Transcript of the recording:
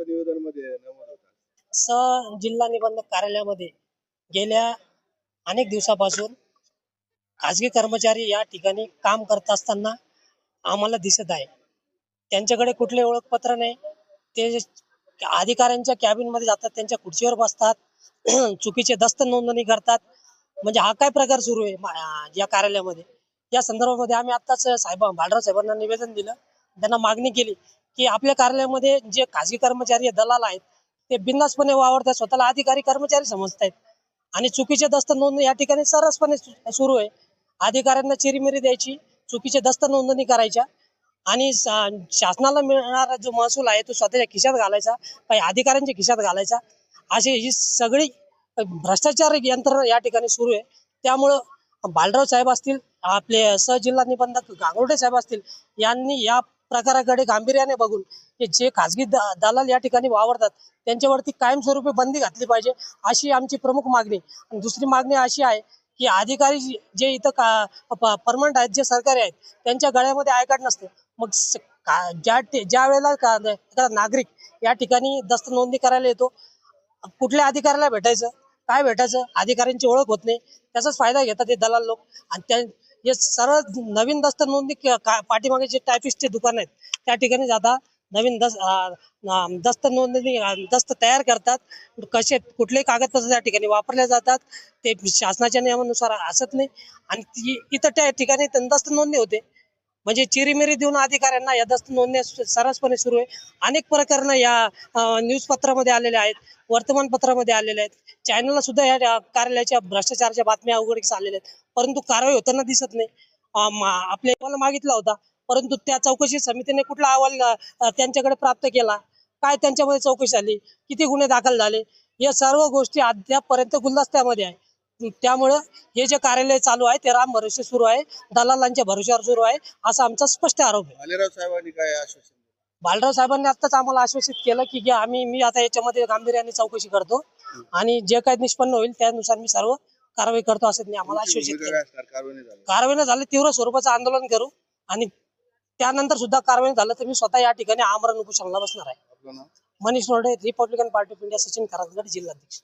तुमच्या निवेदनामध्ये नमूद होता स जिल्हा निबंधक कार्यालयामध्ये गेल्या अनेक दिवसापासून खाजगी कर्मचारी या ठिकाणी काम करत असताना आम्हाला दिसत आहे. त्यांच्याकडे कुठले ओळखपत्र नाही. ते अधिकाऱ्यांच्या कॅबिनमध्ये जातात त्यांच्या खुर्चीवर बसतात चुकीचे दस्त नोंदणी करतात. म्हणजे हा काय प्रकार सुरू आहे या कार्यालयामध्ये? या संदर्भामध्ये आम्ही आत्ताच साहेब भालराव साहेबांना निवेदन दिलं. त्यांना मागणी केली की आपल्या कार्यालयामध्ये जे खाजगी कर्मचारी दलाल आहेत ते बिंदासपणे वावरतात स्वतःला अधिकारी कर्मचारी समजतायत. आणि चुकीचे दस्त नोंदणी या ठिकाणी सरसपणे सुरू आहे. अधिकाऱ्यांना चिरीमिरी द्यायची चुकीचे दस्त नोंदणी करायच्या आणि शासनाला मिळणारा जो महसूल आहे तो स्वतःच्या खिशात घालायचा काही अधिकाऱ्यांच्या खिशात घालायचा. अशी ही सगळी भ्रष्टाचार यंत्रणा या ठिकाणी सुरू आहे. त्यामुळं बालराव साहेब असतील आपले सहजिल्हा निबंधक गांगुर्डे साहेब असतील यांनी या प्रकाराकडे गांभीर्याने बघून की जे खाजगी द- दलाल या ठिकाणी वावरतात त्यांच्यावरती कायमस्वरूपी बंदी घातली पाहिजे अशी आमची प्रमुख मागणी. आणि दुसरी मागणी अशी आहे की अधिकारी जे- इथं का परमनंट आहेत जे सरकारी आहेत त्यांच्या गळ्यामध्ये आय कार्ड नसते. मग ज्या ज्या वेळेला एखादा नागरिक या ठिकाणी दस्त नोंदणी करायला येतो कुठल्या अधिकाऱ्याला भेटायचं काय भेटायचं अधिकाऱ्यांची ओळख होत नाही त्याचाच फायदा घेतात ते दलाल लोक. आणि त्या जे सरळ नवीन दस्त नोंदणी क- का- पाठीमागे जे टायपिस्टचे दुकान आहेत त्या ठिकाणी जाता. नवीन दस दस्त नोंदणी दस्त तयार करतात. कसे कुठलेही कागदपत्र त्या ठिकाणी वापरले जातात ते शासनाच्या नियमानुसार असत नाही. आणि ती- इथं त्या ठिकाणी दस्त नोंदणी होते. म्हणजे चिरीमिरी देऊन अधिकाऱ्यांना या दस्त नोंदण्या सुरू आहे. अनेक प्रकरणं या न्यूज पत्रामध्ये आलेले आहेत वर्तमानपत्रामध्ये आलेले आहेत. चॅनलला सुद्धा या कार्यालयाच्या भ्रष्टाचाराच्या बातम्या उघडकीस आलेल्या आहेत. परंतु कारवाई होताना दिसत नाही. आपल्या अहवाल मागितला होता. परंतु त्या चौकशी समितीने कुठला अहवाल त्यांच्याकडे प्राप्त केला? काय त्यांच्यामध्ये चौकशी झाली? किती गुन्हे दाखल झाले? या सर्व गोष्टी अद्यापपर्यंत गुलदस्त्यामध्ये आहे त्यामुळं हे जे कार्यालय चालू आहे ते राम भरोसे सुरू आहे दलालांच्या भरोश्यावर सुरू आहे असा आमचा स्पष्ट आरोप आहे. भालेराव साहेबांनी काय आश्वासन? बालराव साहेबांनी आत्ताच आम्हाला आश्वासित केलं की की आम्ही मी आता याच्यामध्ये गांभीर्याने चौकशी करतो आणि जे काही निष्पन्न होईल त्यानुसार मी सर्व कारवाई करतो असं त्यांनी आम्हाला आश्वासित केलं कारवाई नाही न झालं तीव्र स्वरूपाचं आंदोलन करू आणि त्यानंतर सुद्धा कारवाई झालं तर मी स्वतः या ठिकाणी आमरण उपोषणाला बसणार आहे. Manish Node Republican party of India Sachin Kharatgad जिल्हाध्यक्ष.